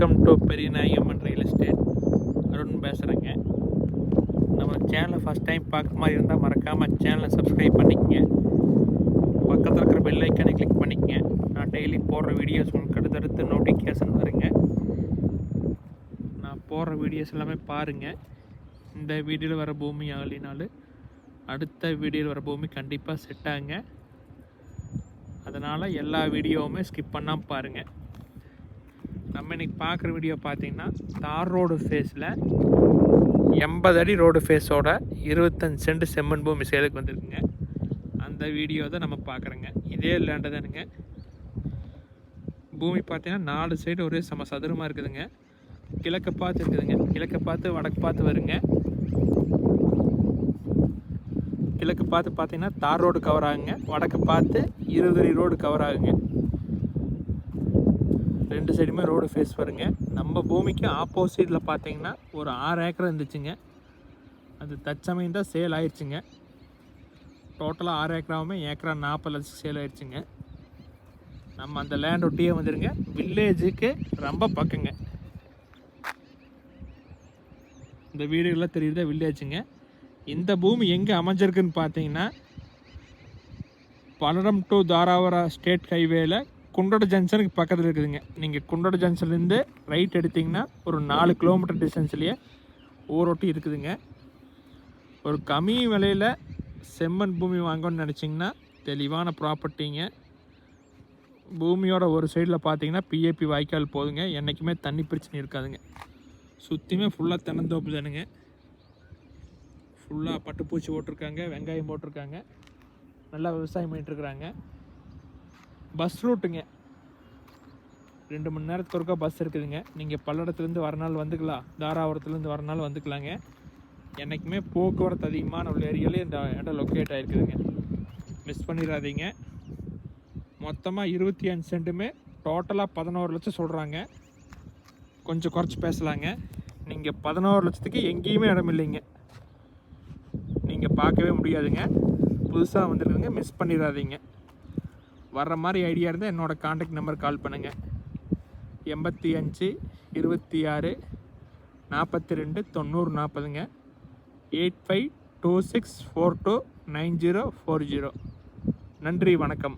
Welcome to Periyanayagamman real estate Arun பேசுகிறேங்க நம்ம சேனலை ஃபஸ்ட் டைம் பார்க்குற மாதிரி இருந்தால் மறக்காமல் சேனலை சப்ஸ்கிரைப் பண்ணிக்கங்க. பக்கத்தில் இருக்கிற பெல் ஐக்கானை கிளிக் பண்ணிக்கங்க. நான் டெய்லி போடுற வீடியோஸ் உங்களுக்கு அடுத்தடுத்து நோட்டிஃபிகேஷன் வருங்க. நான் போடுற வீடியோஸ் எல்லாமே பாருங்கள் இந்த வீடியோவில் வர பூமி ஆகலினாலும் அடுத்த வீடியோவில் வர பூமி கண்டிப்பாக செட் ஆகுங்க. அதனால் எல்லா வீடியோவுமே ஸ்கிப் பண்ணாமல் பாருங்கள் நம்ம இன்றைக்கி பார்க்குற வீடியோ பார்த்தீங்கன்னா தார் ரோடு ஃபேஸில் எண்பது அடி ரோடு ஃபேஸோட இருபத்தஞ்சு சென்ட் செம்மண் பூமி சேலுக்கு வந்திருக்குங்க. அந்த வீடியோ தான் நம்ம பார்க்குறோங்க. இதே லேண்டு தானுங்க பூமி பார்த்தீங்கன்னா நாலு சைடு ஒரே சம சதுரமாக இருக்குதுங்க. கிழக்க பார்த்து இருக்குதுங்க. கிழக்க பார்த்து வடக்கு பார்த்து வருங்க. கிழக்கு பார்த்து பார்த்தீங்கன்னா தார் ரோடு கவர் ஆகுங்க. வடக்கு பார்த்து இருபது அடி ரோடு கவர் ஆகுங்க. ரெண்டு சைடுமே ரோடு ஃபேஸ் வருங்க நம்ம பூமிக்கு ஆப்போசிட்டில் பார்த்தீங்கன்னா ஒரு ஆறு ஏக்கர் இருந்துச்சுங்க. அது தற்சமயம் தான் சேல் ஆயிடுச்சுங்க டோட்டலாக ஆறு ஏக்கராவுமே ஏக்கரா நாற்பது லட்சம் சேல் ஆயிடுச்சுங்க நம்ம அந்த லேண்ட் ஒட்டியே வந்துடுங்க வில்லேஜுக்கு ரொம்ப பக்கங்க. இந்த வீடுகள்லாம் தெரியுதா? வில்லேஜுங்க இந்த பூமி எங்கே அமைஞ்சிருக்குன்னு பார்த்தீங்கன்னா பல்லடம் டு தாராவரா ஸ்டேட் ஹைவேல குண்டோட ஜங்ஷனுக்கு பக்கத்தில் இருக்குதுங்க. நீங்கள் குண்டோட ஜங்ஷன்லேருந்து ரைட் எடுத்தீங்கன்னா ஒரு நாலு கிலோமீட்டர் டிஸ்டன்ஸ்லேயே ஊரோட்டி இருக்குதுங்க. ஒரு கம்மி விலையில் செம்மண் பூமி வாங்கணும்னு நினச்சிங்கன்னா தெளிவான ப்ராப்பர்ட்டிங்க பூமியோட ஒரு சைடில் பார்த்தீங்கன்னா பிஏபி வாய்க்கால் போதுங்க. என்றைக்குமே தண்ணி பிரச்சனை இருக்காதுங்க. சுற்றியுமே ஃபுல்லாக தென்னந்தோப்பு தானுங்க. ஃபுல்லாக பட்டுப்பூச்சி போட்டிருக்காங்க வெங்காயம் போட்டிருக்காங்க. நல்லா விவசாயம் பண்ணிட்டுருக்குறாங்க பஸ் ரூட்டுங்க ரெண்டு மணி நேரத்துக்கு ஒருக்கா பஸ் இருக்குதுங்க. நீங்கள் பல்லடத்துலேருந்து வரனால வந்துக்கலாம் தாராபுரத்துலேருந்து வரனால வந்துக்கலாங்க. என்றைக்குமே போக்குவரத்து அதிகமான உள்ள ஏரியாலே இந்த இடம் லொக்கேட் ஆகிருக்குதுங்க மிஸ் பண்ணிடாதீங்க. மொத்தமாக இருபத்தி அஞ்சு சென்ட்டுமே டோட்டலாக பதினோரு லட்சம் சொல்கிறாங்க கொஞ்சம் குறைச்சி பேசலாங்க. நீங்கள் பதினோரு லட்சத்துக்கு எங்கேயுமே இடம் இல்லைங்க. நீங்கள் பார்க்கவே முடியாதுங்க. புதுசாக வந்துருக்குதுங்க. மிஸ் பண்ணிடாதீங்க. வர்ற மாதிரி ஐடியா இருந்தால் என்னோடய காண்டாக்ட் நம்பர் கால் பண்ணுங்கள் எண்பத்தி அஞ்சு இருபத்தி ஆறு நாற்பத்தி ரெண்டு தொண்ணூறு நாற்பதுங்க eight five two six four two nine zero four zero. நன்றி வணக்கம்.